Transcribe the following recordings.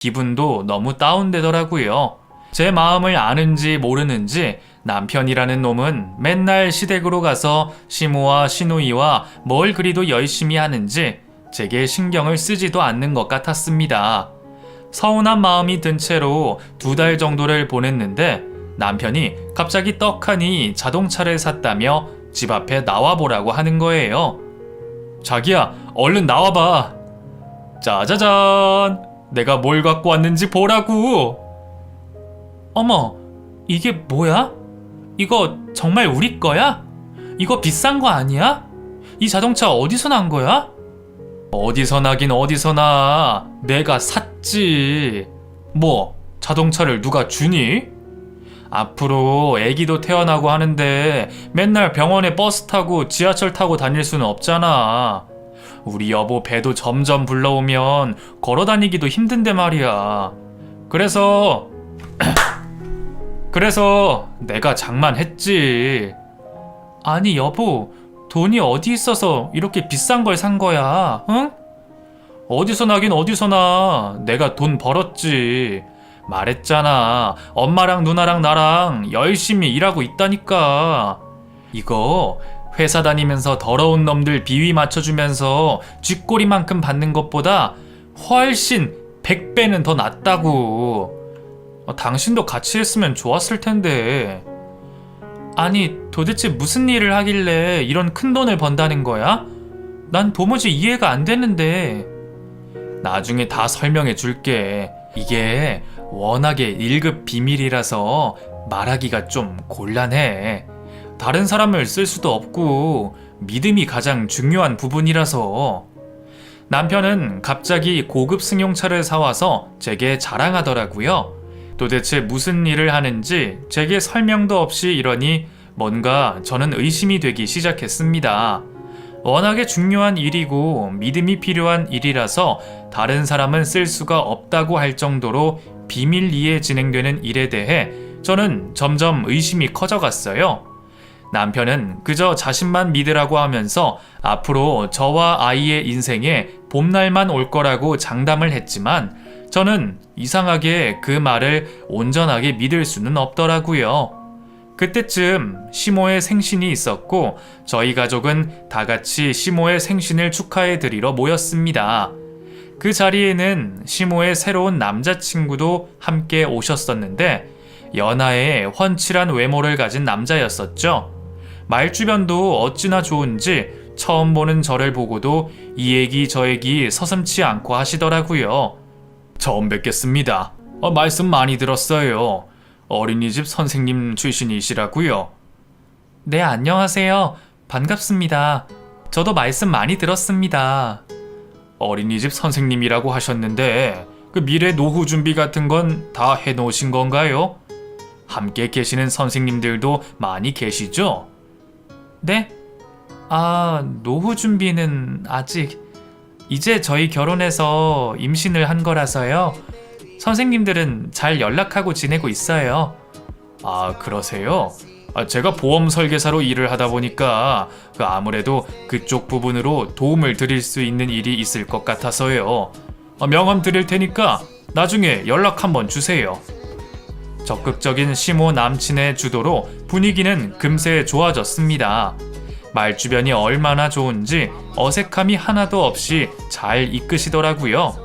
기분도 너무 다운되더라고요. 제 마음을 아는지 모르는지 남편이라는 놈은 맨날 시댁으로 가서 시모와 시누이와 뭘 그리도 열심히 하는지 제게 신경을 쓰지도 않는 것 같았습니다. 서운한 마음이 든 채로 두 달 정도를 보냈는데 남편이 갑자기 떡하니 자동차를 샀다며 집 앞에 나와보라고 하는 거예요. 자기야, 얼른 나와봐. 짜자잔! 내가 뭘 갖고 왔는지 보라고! 어머, 이게 뭐야? 이거 정말 우리 거야? 이거 비싼 거 아니야? 이 자동차 어디서 난 거야? 어디서 나긴 어디서 나. 내가 샀지. 뭐, 자동차를 누가 주니? 앞으로 애기도 태어나고 하는데 맨날 병원에 버스 타고 지하철 타고 다닐 수는 없잖아. 우리 여보 배도 점점 불러오면 걸어 다니기도 힘든데 말이야. 그래서 그래서 내가 장만했지. 아니 여보, 돈이 어디 있어서 이렇게 비싼 걸 산 거야? 응? 어디서 나긴 어디서 나. 내가 돈 벌었지. 말했잖아. 엄마랑 누나랑 나랑 열심히 일하고 있다니까. 이거 회사 다니면서 더러운 놈들 비위 맞춰주면서 쥐꼬리만큼 받는 것보다 훨씬 100배는 더 낫다고. 어, 당신도 같이 했으면 좋았을 텐데. 아니, 도대체 무슨 일을 하길래 이런 큰 돈을 번다는 거야? 난 도무지 이해가 안 되는데. 나중에 다 설명해 줄게. 이게 워낙에 1급 비밀이라서 말하기가 좀 곤란해. 다른 사람을 쓸 수도 없고 믿음이 가장 중요한 부분이라서. 남편은 갑자기 고급 승용차를 사와서 제게 자랑하더라고요. 도대체 무슨 일을 하는지 제게 설명도 없이 이러니 뭔가 저는 의심이 되기 시작했습니다. 워낙에 중요한 일이고 믿음이 필요한 일이라서 다른 사람은 쓸 수가 없다고 할 정도로 비밀리에 진행되는 일에 대해 저는 점점 의심이 커져갔어요. 남편은 그저 자신만 믿으라고 하면서 앞으로 저와 아이의 인생에 봄날만 올 거라고 장담을 했지만 저는 이상하게 그 말을 온전하게 믿을 수는 없더라고요. 그때쯤 시모의 생신이 있었고 저희 가족은 다 같이 시모의 생신을 축하해 드리러 모였습니다. 그 자리에는 시모의 새로운 남자친구도 함께 오셨었는데 연하에 훤칠한 외모를 가진 남자였었죠. 말주변도 어찌나 좋은지 처음 보는 저를 보고도 이 얘기 저 얘기 서슴치 않고 하시더라고요. 처음 뵙겠습니다. 어, 말씀 많이 들었어요. 어린이집 선생님 출신이시라고요. 네, 안녕하세요. 반갑습니다. 저도 말씀 많이 들었습니다. 어린이집 선생님이라고 하셨는데 그 미래 노후 준비 같은 건 다 해놓으신 건가요? 함께 계시는 선생님들도 많이 계시죠? 네? 아, 노후 준비는 아직 이제 저희 결혼해서 임신을 한 거라서요. 선생님들은 잘 연락하고 지내고 있어요. 아, 그러세요? 아, 제가 보험 설계사로 일을 하다 보니까 그 아무래도 그쪽 부분으로 도움을 드릴 수 있는 일이 있을 것 같아서요. 아, 명함 드릴 테니까 나중에 연락 한번 주세요. 적극적인 시모 남친의 주도로 분위기는 금세 좋아졌습니다. 말주변이 얼마나 좋은지 어색함이 하나도 없이 잘 이끄시더라고요.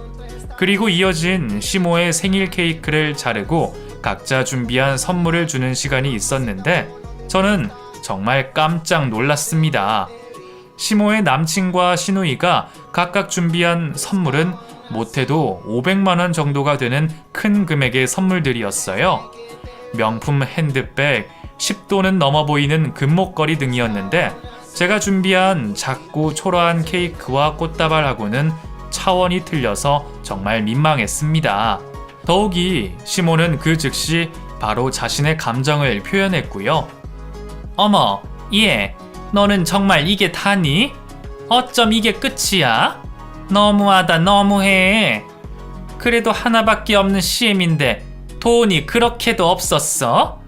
그리고 이어진 시모의 생일 케이크를 자르고 각자 준비한 선물을 주는 시간이 있었는데 저는 정말 깜짝 놀랐습니다. 시모의 남친과 시누이가 각각 준비한 선물은 못해도 500만원 정도가 되는 큰 금액의 선물들이었어요. 명품 핸드백, 10도는 넘어 보이는 금목걸이 등이었는데 제가 준비한 작고 초라한 케이크와 꽃다발하고는 차원이 틀려서 정말 민망했습니다. 더욱이 시모는 그 즉시 바로 자신의 감정을 표현했고요. 어머, 얘, 너는 정말 이게 다니? 어쩜 이게 끝이야? 너무하다, 너무해. 그래도 하나밖에 없는 CM인데 돈이 그렇게도 없었어?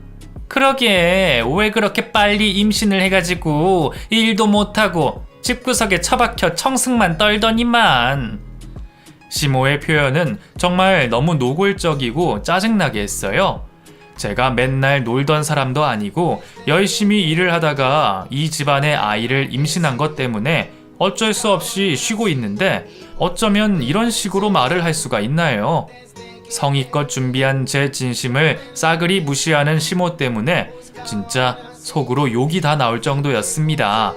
그러게 왜 그렇게 빨리 임신을 해가지고 일도 못하고 집구석에 처박혀 청승만 떨더니만 시모의 표현은 정말 너무 노골적이고 짜증나게 했어요. 제가 맨날 놀던 사람도 아니고 열심히 일을 하다가 이 집안의 아이를 임신한 것 때문에 어쩔 수 없이 쉬고 있는데 어쩌면 이런 식으로 말을 할 수가 있나요? 성의껏 준비한 제 진심을 싸그리 무시하는 시모 때문에 진짜 속으로 욕이 다 나올 정도였습니다.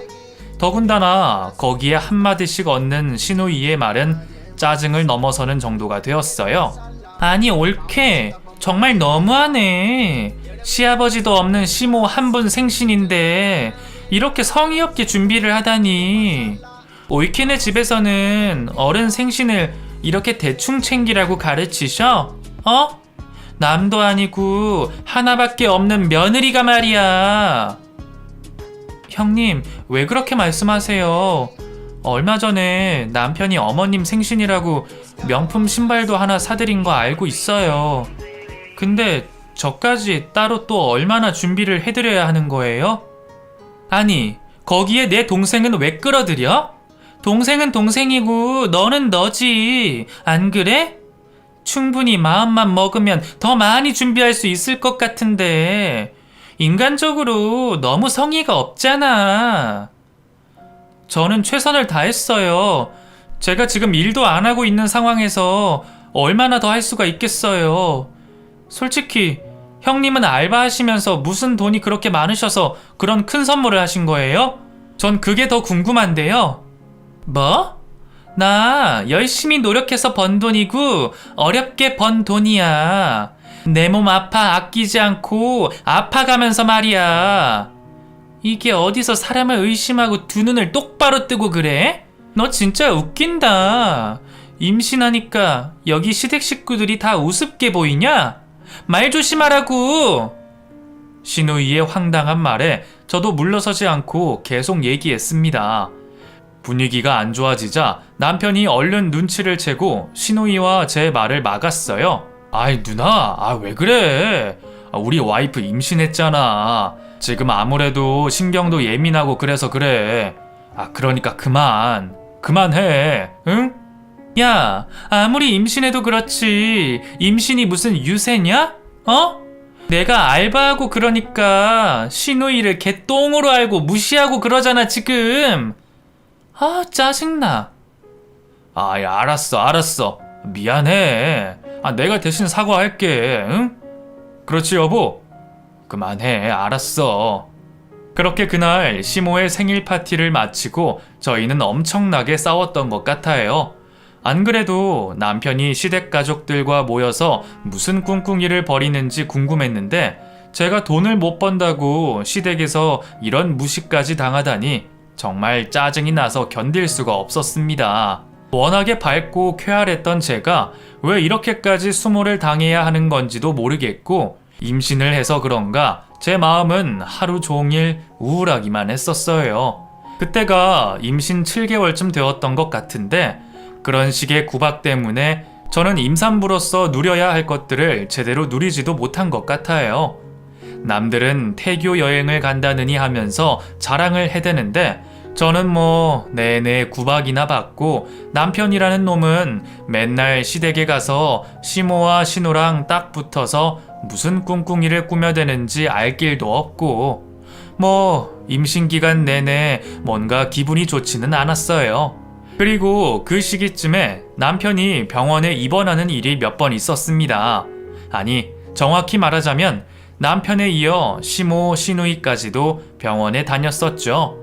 더군다나 거기에 한마디씩 얻는 신우이의 말은 짜증을 넘어서는 정도가 되었어요. 아니 옳게 정말 너무하네. 시아버지도 없는 시모 한 분 생신인데 이렇게 성의 없게 준비를 하다니. 옳케네 집에서는 어른 생신을 이렇게 대충 챙기라고 가르치셔? 어? 남도 아니고 하나밖에 없는 며느리가 말이야. 형님, 왜 그렇게 말씀하세요? 얼마 전에 남편이 어머님 생신이라고 명품 신발도 하나 사드린 거 알고 있어요. 근데 저까지 따로 또 얼마나 준비를 해드려야 하는 거예요? 아니, 거기에 내 동생은 왜 끌어들여? 동생은 동생이고 너는 너지. 안 그래? 충분히 마음만 먹으면 더 많이 준비할 수 있을 것 같은데 인간적으로 너무 성의가 없잖아. 저는 최선을 다했어요. 제가 지금 일도 안 하고 있는 상황에서 얼마나 더 할 수가 있겠어요. 솔직히 형님은 알바하시면서 무슨 돈이 그렇게 많으셔서 그런 큰 선물을 하신 거예요? 전 그게 더 궁금한데요. 뭐? 나 열심히 노력해서 번 돈이고 어렵게 번 돈이야. 내 몸 아파 아끼지 않고 아파가면서 말이야. 이게 어디서 사람을 의심하고 두 눈을 똑바로 뜨고 그래? 너 진짜 웃긴다. 임신하니까 여기 시댁 식구들이 다 우습게 보이냐? 말 조심하라고! 신우이의 황당한 말에 저도 물러서지 않고 계속 얘기했습니다. 분위기가 안 좋아지자 남편이 얼른 눈치를 채고 신우이와 제 말을 막았어요. 아이 누나, 아 왜 그래? 아, 우리 와이프 임신했잖아. 지금 아무래도 신경도 예민하고 그래서 그래. 아 그러니까 그만, 그만해, 응? 야, 아무리 임신해도 그렇지 임신이 무슨 유세냐? 어? 내가 알바하고 그러니까 신우이를 개똥으로 알고 무시하고 그러잖아 지금. 아, 짜증나. 아, 야, 알았어, 알았어. 미안해. 아, 내가 대신 사과할게, 응? 그렇지, 여보. 그만해, 알았어. 그렇게 그날 시모의 생일 파티를 마치고 저희는 엄청나게 싸웠던 것 같아요. 안 그래도 남편이 시댁 가족들과 모여서 무슨 꿍꿍이를 벌이는지 궁금했는데 제가 돈을 못 번다고 시댁에서 이런 무시까지 당하다니 정말 짜증이 나서 견딜 수가 없었습니다. 워낙에 밝고 쾌활했던 제가 왜 이렇게까지 수모를 당해야 하는 건지도 모르겠고 임신을 해서 그런가 제 마음은 하루 종일 우울하기만 했었어요. 그때가 임신 7개월쯤 되었던 것 같은데 그런 식의 구박 때문에 저는 임산부로서 누려야 할 것들을 제대로 누리지도 못한 것 같아요. 남들은 태교 여행을 간다느니 하면서 자랑을 해대는데 저는 뭐 내내 구박이나 받고 남편이라는 놈은 맨날 시댁에 가서 시모와 신우랑 딱 붙어서 무슨 꿍꿍이를 꾸며대는지 알 길도 없고 뭐 임신 기간 내내 뭔가 기분이 좋지는 않았어요. 그리고 그 시기쯤에 남편이 병원에 입원하는 일이 몇 번 있었습니다. 아니, 정확히 말하자면 남편에 이어 시모, 시누이까지도 병원에 다녔었죠.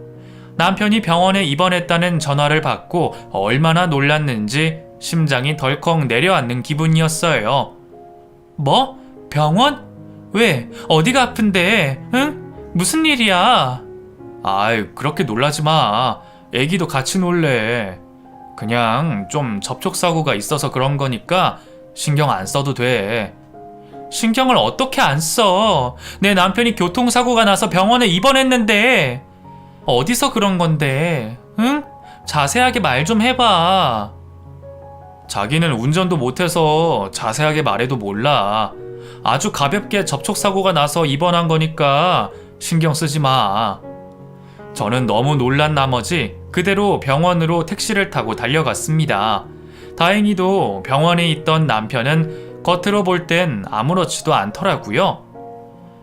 남편이 병원에 입원했다는 전화를 받고 얼마나 놀랐는지 심장이 덜컥 내려앉는 기분이었어요. 뭐? 병원? 왜? 어디가 아픈데? 응? 무슨 일이야? 아이, 그렇게 놀라지 마. 애기도 같이 놀래. 그냥 좀 접촉사고가 있어서 그런 거니까 신경 안 써도 돼. 신경을 어떻게 안 써? 내 남편이 교통사고가 나서 병원에 입원했는데. 어디서 그런 건데? 응? 자세하게 말 좀 해봐. 자기는 운전도 못해서 자세하게 말해도 몰라. 아주 가볍게 접촉사고가 나서 입원한 거니까 신경 쓰지 마. 저는 너무 놀란 나머지 그대로 병원으로 택시를 타고 달려갔습니다. 다행히도 병원에 있던 남편은 겉으로 볼 땐 아무렇지도 않더라고요.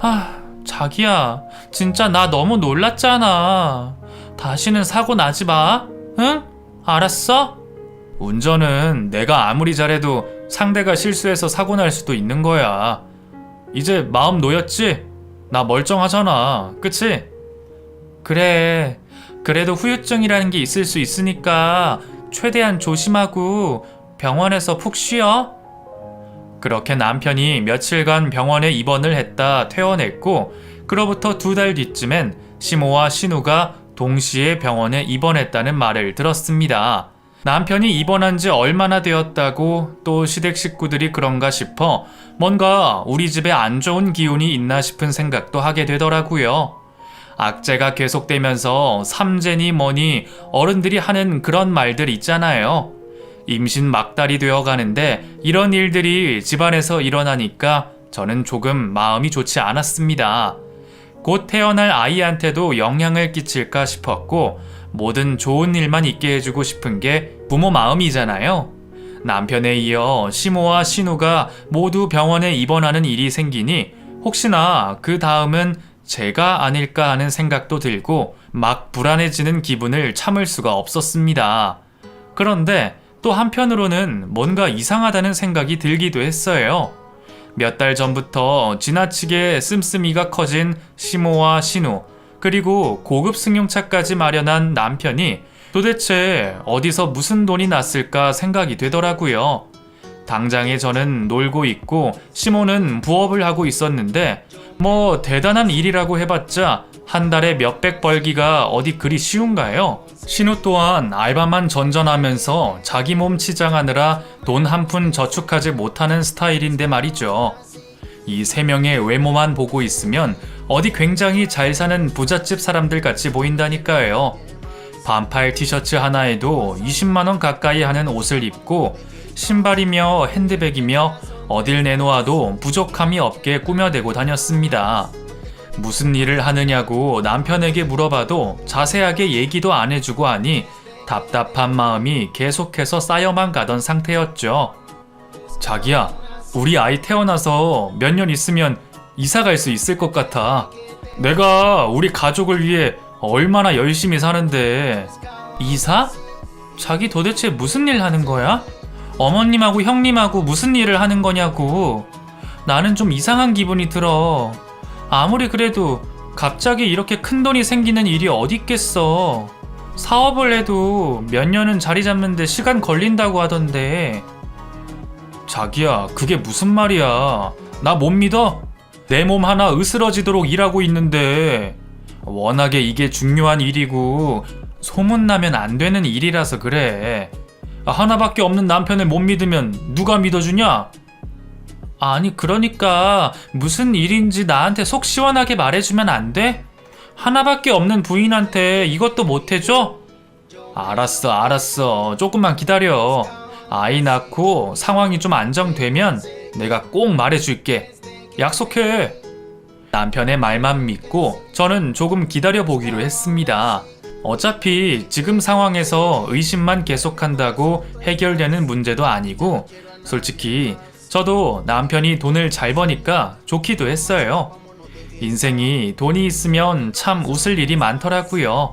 아, 자기야, 진짜 나 너무 놀랐잖아. 다시는 사고 나지 마. 응? 알았어? 운전은 내가 아무리 잘해도 상대가 실수해서 사고 날 수도 있는 거야. 이제 마음 놓였지? 나 멀쩡하잖아. 그치? 그래. 그래도 후유증이라는 게 있을 수 있으니까 최대한 조심하고 병원에서 푹 쉬어. 그렇게 남편이 며칠간 병원에 입원을 했다 퇴원했고, 그로부터 두 달 뒤쯤엔 시모와 신우가 동시에 병원에 입원했다는 말을 들었습니다. 남편이 입원한 지 얼마나 되었다고 또 시댁 식구들이 그런가 싶어 뭔가 우리 집에 안 좋은 기운이 있나 싶은 생각도 하게 되더라고요. 악재가 계속되면서 삼재니 뭐니 어른들이 하는 그런 말들 있잖아요. 임신 막달이 되어 가는데 이런 일들이 집안에서 일어나니까 저는 조금 마음이 좋지 않았습니다. 곧 태어날 아이한테도 영향을 끼칠까 싶었고 모든 좋은 일만 있게 해주고 싶은 게 부모 마음이잖아요. 남편에 이어 시모와 신우가 모두 병원에 입원하는 일이 생기니 혹시나 그 다음은 제가 아닐까 하는 생각도 들고 막 불안해지는 기분을 참을 수가 없었습니다. 그런데 또 한편으로는 뭔가 이상하다는 생각이 들기도 했어요. 몇 달 전부터 지나치게 씀씀이가 커진 시모와 신우, 그리고 고급 승용차까지 마련한 남편이 도대체 어디서 무슨 돈이 났을까 생각이 되더라고요. 당장에 저는 놀고 있고 시모는 부업을 하고 있었는데 뭐 대단한 일이라고 해봤자 한 달에 몇백 벌기가 어디 그리 쉬운가요? 신우 또한 알바만 전전하면서 자기 몸 치장하느라 돈 한 푼 저축하지 못하는 스타일인데 말이죠. 이 세 명의 외모만 보고 있으면 어디 굉장히 잘 사는 부잣집 사람들 같이 보인다니까요. 반팔 티셔츠 하나에도 20만원 가까이 하는 옷을 입고 신발이며 핸드백이며 어딜 내놓아도 부족함이 없게 꾸며대고 다녔습니다. 무슨 일을 하느냐고 남편에게 물어봐도 자세하게 얘기도 안 해주고 하니 답답한 마음이 계속해서 쌓여만 가던 상태였죠. 자기야, 우리 아이 태어나서 몇 년 있으면 이사 갈 수 있을 것 같아. 내가 우리 가족을 위해 얼마나 열심히 사는데. 이사? 자기 도대체 무슨 일 하는 거야? 어머님하고 형님하고 무슨 일을 하는 거냐고. 나는 좀 이상한 기분이 들어. 아무리 그래도 갑자기 이렇게 큰 돈이 생기는 일이 어디 있겠어. 사업을 해도 몇 년은 자리 잡는데 시간 걸린다고 하던데. 자기야, 그게 무슨 말이야? 나 못 믿어? 내 몸 하나 으스러지도록 일하고 있는데 워낙에 이게 중요한 일이고 소문나면 안 되는 일이라서 그래. 하나밖에 없는 남편을 못 믿으면 누가 믿어주냐? 아니 그러니까 무슨 일인지 나한테 속 시원하게 말해주면 안 돼? 하나밖에 없는 부인한테 이것도 못 해줘? 알았어 알았어 조금만 기다려 아이 낳고 상황이 좀 안정되면 내가 꼭 말해줄게 약속해 남편의 말만 믿고 저는 조금 기다려 보기로 했습니다 어차피 지금 상황에서 의심만 계속한다고 해결되는 문제도 아니고 솔직히 저도 남편이 돈을 잘 버니까 좋기도 했어요. 인생이 돈이 있으면 참 웃을 일이 많더라고요.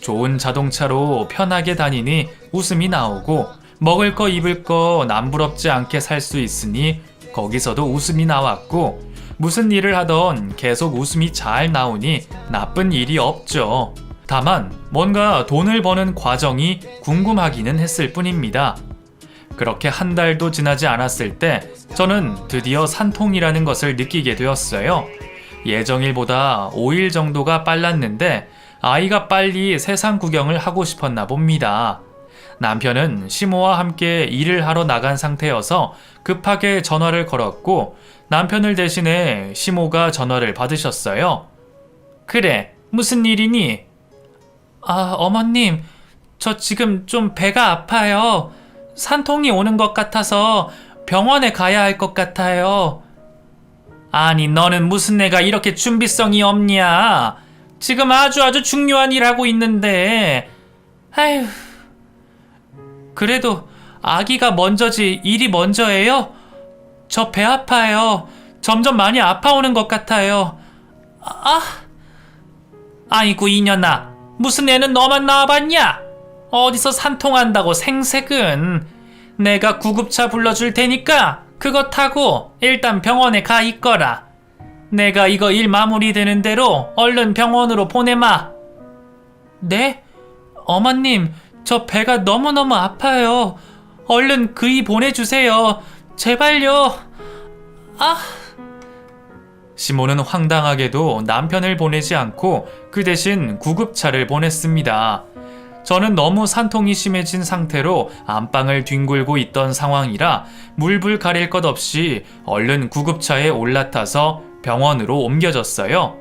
좋은 자동차로 편하게 다니니 웃음이 나오고 먹을 거 입을 거 남부럽지 않게 살 수 있으니 거기서도 웃음이 나왔고 무슨 일을 하던 계속 웃음이 잘 나오니 나쁜 일이 없죠. 다만 뭔가 돈을 버는 과정이 궁금하기는 했을 뿐입니다. 그렇게 한 달도 지나지 않았을 때 저는 드디어 산통이라는 것을 느끼게 되었어요. 예정일보다 5일 정도가 빨랐는데 아이가 빨리 세상 구경을 하고 싶었나 봅니다. 남편은 시모와 함께 일을 하러 나간 상태여서 급하게 전화를 걸었고 남편을 대신해 시모가 전화를 받으셨어요. 그래, 무슨 일이니? 아, 어머님, 저 지금 좀 배가 아파요. 산통이 오는 것 같아서 병원에 가야 할 것 같아요. 아니, 너는 무슨 내가 이렇게 준비성이 없냐? 지금 아주 아주 중요한 일 하고 있는데. 아휴. 그래도 아기가 먼저지 일이 먼저예요? 저 배 아파요. 점점 많이 아파오는 것 같아요. 아, 아이고 이년아, 무슨 애는 너만 나와봤냐? 어디서 산통한다고 생색은? 내가 구급차 불러줄 테니까 그거 타고 일단 병원에 가 있거라. 내가 이거 일 마무리되는 대로 얼른 병원으로 보내마. 네? 어머님, 저 배가 너무너무 아파요. 얼른 그이 보내주세요. 제발요. 아. 시모는 황당하게도 남편을 보내지 않고 그 대신 구급차를 보냈습니다. 저는 너무 산통이 심해진 상태로 안방을 뒹굴고 있던 상황이라 물불 가릴 것 없이 얼른 구급차에 올라타서 병원으로 옮겨졌어요.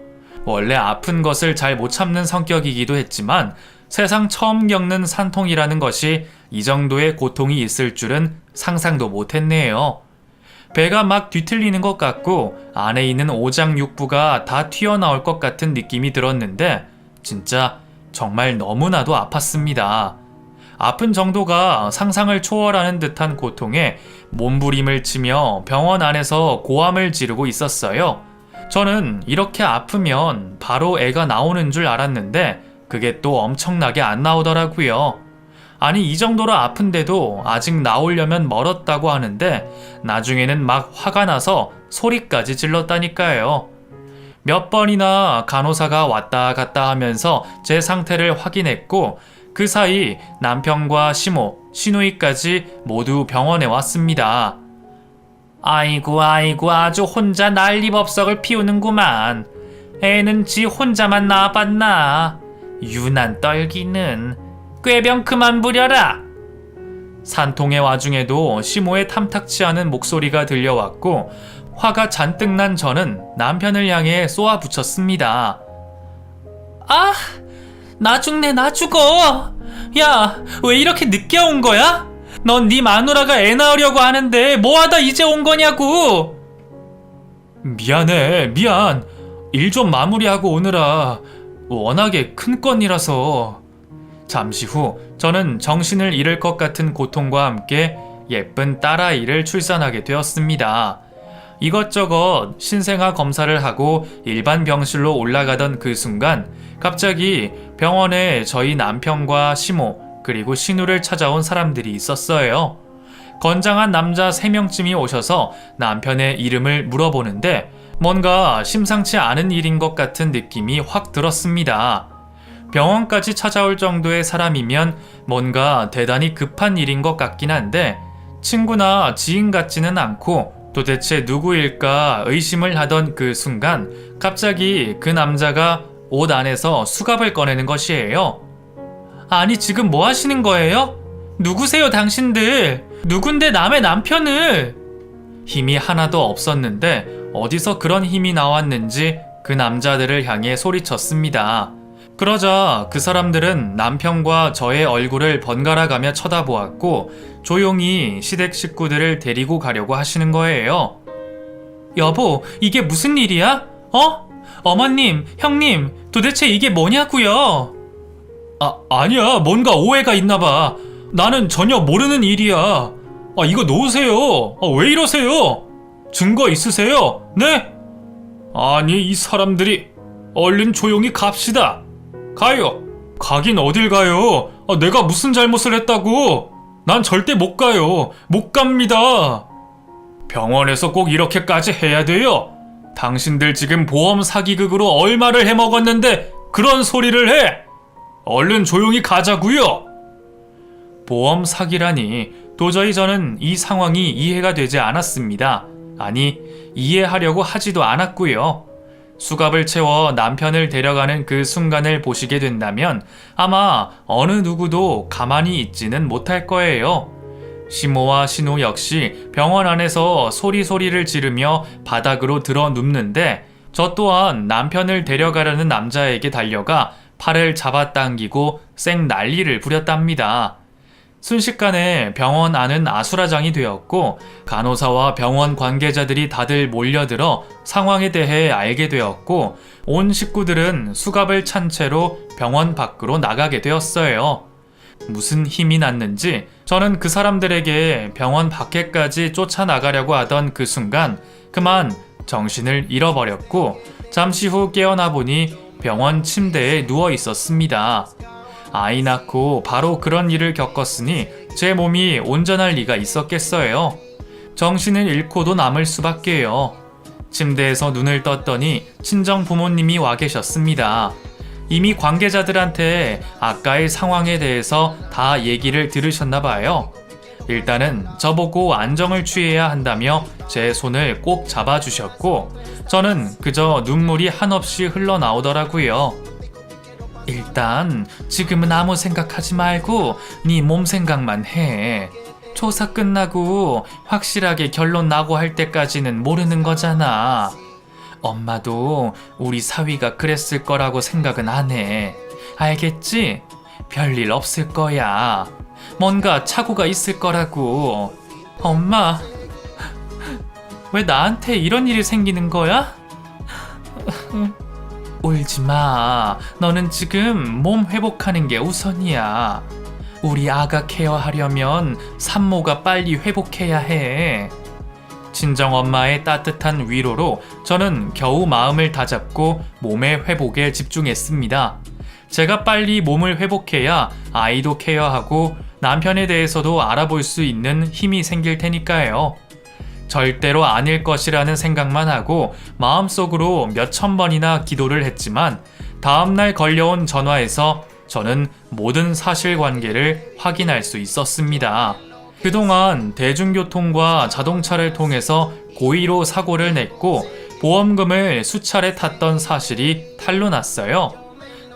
원래 아픈 것을 잘 못 참는 성격이기도 했지만 세상 처음 겪는 산통이라는 것이 이 정도의 고통이 있을 줄은 상상도 못 했네요. 배가 막 뒤틀리는 것 같고 안에 있는 오장육부가 다 튀어나올 것 같은 느낌이 들었는데 진짜 정말 너무나도 아팠습니다. 아픈 정도가 상상을 초월하는 듯한 고통에 몸부림을 치며 병원 안에서 고함을 지르고 있었어요. 저는 이렇게 아프면 바로 애가 나오는 줄 알았는데 그게 또 엄청나게 안 나오더라고요. 아니 이 정도로 아픈데도 아직 나오려면 멀었다고 하는데 나중에는 막 화가 나서 소리까지 질렀다니까요. 몇 번이나 간호사가 왔다 갔다 하면서 제 상태를 확인했고 그 사이 남편과 시모, 시누이까지 모두 병원에 왔습니다. 아이고 아이고 아주 혼자 난리법석을 피우는구만. 애는 지 혼자만 낳아봤나. 유난 떨기는 꾀병 그만 부려라. 산통의 와중에도 시모의 탐탁치 않은 목소리가 들려왔고 화가 잔뜩 난 저는 남편을 향해 쏘아 붙였습니다. 아, 나 죽네, 나 죽어. 야, 왜 이렇게 늦게 온 거야? 넌 네 마누라가 애 낳으려고 하는데 뭐하다 이제 온 거냐고. 미안해, 미안. 일 좀 마무리하고 오느라 워낙에 큰 건이라서. 잠시 후 저는 정신을 잃을 것 같은 고통과 함께 예쁜 딸아이를 출산하게 되었습니다. 이것저것 신생아 검사를 하고 일반 병실로 올라가던 그 순간 갑자기 병원에 저희 남편과 시모 그리고 신우를 찾아온 사람들이 있었어요. 건장한 남자 3명쯤이 오셔서 남편의 이름을 물어보는데 뭔가 심상치 않은 일인 것 같은 느낌이 확 들었습니다. 병원까지 찾아올 정도의 사람이면 뭔가 대단히 급한 일인 것 같긴 한데 친구나 지인 같지는 않고 도대체 누구일까 의심을 하던 그 순간 갑자기 그 남자가 옷 안에서 수갑을 꺼내는 것이에요. 아니 지금 뭐 하시는 거예요? 누구세요 당신들? 누군데 남의 남편을? 힘이 하나도 없었는데 어디서 그런 힘이 나왔는지 그 남자들을 향해 소리쳤습니다. 그러자 그 사람들은 남편과 저의 얼굴을 번갈아 가며 쳐다보았고 조용히 시댁 식구들을 데리고 가려고 하시는 거예요. 여보, 이게 무슨 일이야? 어? 어머님, 형님, 도대체 이게 뭐냐고요? 아, 아니야. 뭔가 오해가 있나 봐. 나는 전혀 모르는 일이야. 아, 이거 놓으세요. 아, 왜 이러세요? 증거 있으세요? 네? 아니, 이 사람들이 얼른 조용히 갑시다. 가요. 가긴 어딜 가요? 아, 내가 무슨 잘못을 했다고? 난 절대 못 가요. 못 갑니다. 병원에서 꼭 이렇게까지 해야 돼요. 당신들 지금 보험 사기극으로 얼마를 해먹었는데 그런 소리를 해. 얼른 조용히 가자고요. 보험 사기라니 도저히 저는 이 상황이 이해가 되지 않았습니다. 아니, 이해하려고 하지도 않았고요. 수갑을 채워 남편을 데려가는 그 순간을 보시게 된다면 아마 어느 누구도 가만히 있지는 못할 거예요. 시모와 신우 역시 병원 안에서 소리소리를 지르며 바닥으로 들어 눕는데 저 또한 남편을 데려가려는 남자에게 달려가 팔을 잡아당기고 쌩 난리를 부렸답니다. 순식간에 병원 안은 아수라장이 되었고 간호사와 병원 관계자들이 다들 몰려들어 상황에 대해 알게 되었고 온 식구들은 수갑을 찬 채로 병원 밖으로 나가게 되었어요. 무슨 힘이 났는지 저는 그 사람들에게 병원 밖에까지 쫓아나가려고 하던 그 순간 그만 정신을 잃어버렸고 잠시 후 깨어나 보니 병원 침대에 누워 있었습니다. 아이 낳고 바로 그런 일을 겪었으니 제 몸이 온전할 리가 있었겠어요. 정신을 잃고도 남을 수밖에요. 침대에서 눈을 떴더니 친정 부모님이 와 계셨습니다. 이미 관계자들한테 아까의 상황에 대해서 다 얘기를 들으셨나 봐요. 일단은 저보고 안정을 취해야 한다며 제 손을 꼭 잡아주셨고, 저는 그저 눈물이 한없이 흘러나오더라고요. 일단 지금은 아무 생각하지 말고 네 몸 생각만 해. 조사 끝나고 확실하게 결론 나고 할 때까지는 모르는 거잖아. 엄마도 우리 사위가 그랬을 거라고 생각은 안 해. 알겠지? 별일 없을 거야. 뭔가 착오가 있을 거라고. 엄마, 왜 나한테 이런 일이 생기는 거야? 울지 마. 너는 지금 몸 회복하는 게 우선이야. 우리 아가 케어하려면 산모가 빨리 회복해야 해. 친정 엄마의 따뜻한 위로로 저는 겨우 마음을 다잡고 몸의 회복에 집중했습니다. 제가 빨리 몸을 회복해야 아이도 케어하고 남편에 대해서도 알아볼 수 있는 힘이 생길 테니까요. 절대로 아닐 것이라는 생각만 하고 마음속으로 몇천 번이나 기도를 했지만 다음날 걸려온 전화에서 저는 모든 사실관계를 확인할 수 있었습니다. 그동안 대중교통과 자동차를 통해서 고의로 사고를 냈고 보험금을 수차례 탔던 사실이 탄로 났어요.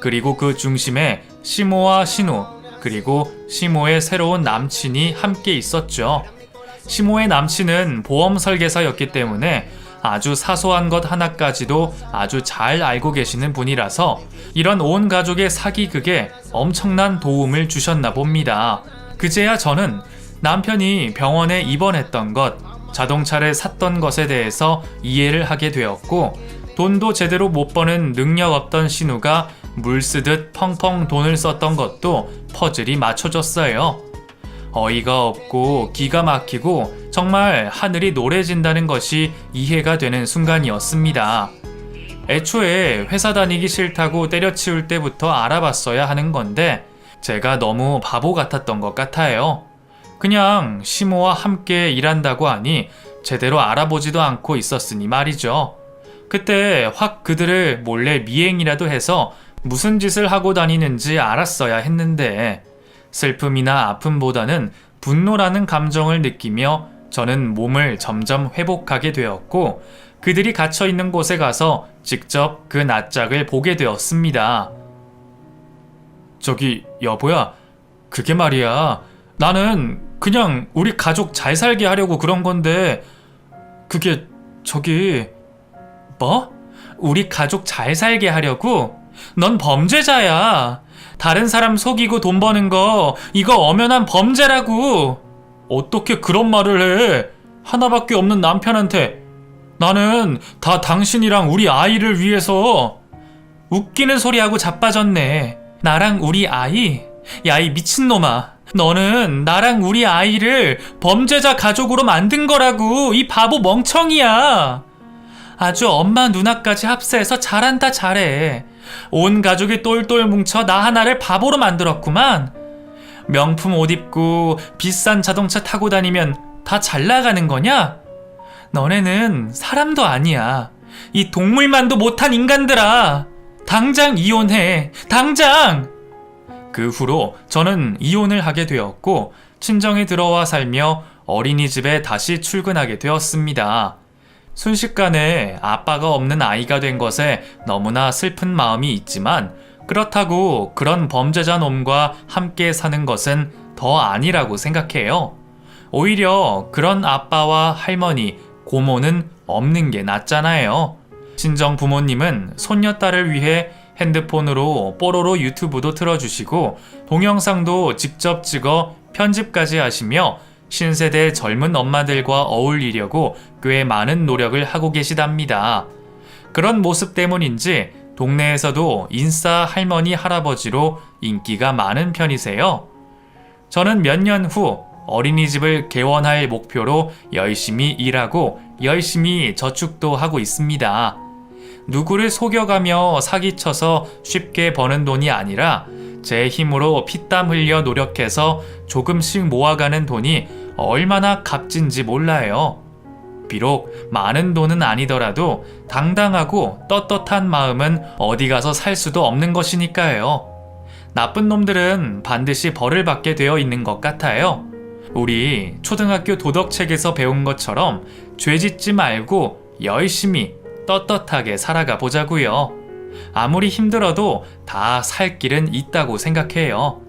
그리고 그 중심에 시모와 신우, 그리고 시모의 새로운 남친이 함께 있었죠. 시모의 남친은 보험 설계사였기 때문에 아주 사소한 것 하나까지도 아주 잘 알고 계시는 분이라서 이런 온 가족의 사기극에 엄청난 도움을 주셨나 봅니다. 그제야 저는 남편이 병원에 입원했던 것, 자동차를 샀던 것에 대해서 이해를 하게 되었고, 돈도 제대로 못 버는 능력 없던 신우가 물 쓰듯 펑펑 돈을 썼던 것도 퍼즐이 맞춰졌어요. 어이가 없고 기가 막히고 정말 하늘이 노래진다는 것이 이해가 되는 순간이었습니다. 애초에 회사 다니기 싫다고 때려치울 때부터 알아봤어야 하는 건데 제가 너무 바보 같았던 것 같아요. 그냥 시모와 함께 일한다고 하니 제대로 알아보지도 않고 있었으니 말이죠. 그때 확 그들을 몰래 미행이라도 해서 무슨 짓을 하고 다니는지 알았어야 했는데 슬픔이나 아픔보다는 분노라는 감정을 느끼며 저는 몸을 점점 회복하게 되었고 그들이 갇혀 있는 곳에 가서 직접 그 낯짝을 보게 되었습니다. 저기 여보야, 그게 말이야. 나는 그냥 우리 가족 잘 살게 하려고 그런 건데 그게 저기 뭐? 우리 가족 잘 살게 하려고? 넌 범죄자야. 다른 사람 속이고 돈 버는 거 이거 엄연한 범죄라고. 어떻게 그런 말을 해? 하나밖에 없는 남편한테 나는 다 당신이랑 우리 아이를 위해서 웃기는 소리하고 자빠졌네. 나랑 우리 아이? 야, 이 미친놈아. 너는 나랑 우리 아이를 범죄자 가족으로 만든 거라고. 이 바보 멍청이야. 아주 엄마 누나까지 합세해서 잘한다 잘해. 온 가족이 똘똘 뭉쳐 나 하나를 바보로 만들었구만. 명품 옷 입고 비싼 자동차 타고 다니면 다 잘 나가는 거냐? 너네는 사람도 아니야. 이 동물만도 못한 인간들아. 당장 이혼해. 당장! 그 후로 저는 이혼을 하게 되었고, 친정에 들어와 살며 어린이집에 다시 출근하게 되었습니다. 순식간에 아빠가 없는 아이가 된 것에 너무나 슬픈 마음이 있지만, 그렇다고 그런 범죄자 놈과 함께 사는 것은 더 아니라고 생각해요. 오히려 그런 아빠와 할머니, 고모는 없는 게 낫잖아요. 친정 부모님은 손녀딸을 위해 핸드폰으로 뽀로로 유튜브도 틀어주시고 동영상도 직접 찍어 편집까지 하시며 신세대 젊은 엄마들과 어울리려고 꽤 많은 노력을 하고 계시답니다. 그런 모습 때문인지 동네에서도 인싸 할머니 할아버지로 인기가 많은 편이세요. 저는 몇 년 후 어린이집을 개원할 목표로 열심히 일하고 열심히 저축도 하고 있습니다. 누구를 속여가며 사기쳐서 쉽게 버는 돈이 아니라 제 힘으로 피땀 흘려 노력해서 조금씩 모아가는 돈이 얼마나 값진지 몰라요. 비록 많은 돈은 아니더라도 당당하고 떳떳한 마음은 어디 가서 살 수도 없는 것이니까요. 나쁜 놈들은 반드시 벌을 받게 되어 있는 것 같아요. 우리 초등학교 도덕책에서 배운 것처럼 죄 짓지 말고 열심히 떳떳하게 살아가 보자고요. 아무리 힘들어도 다 살 길은 있다고 생각해요.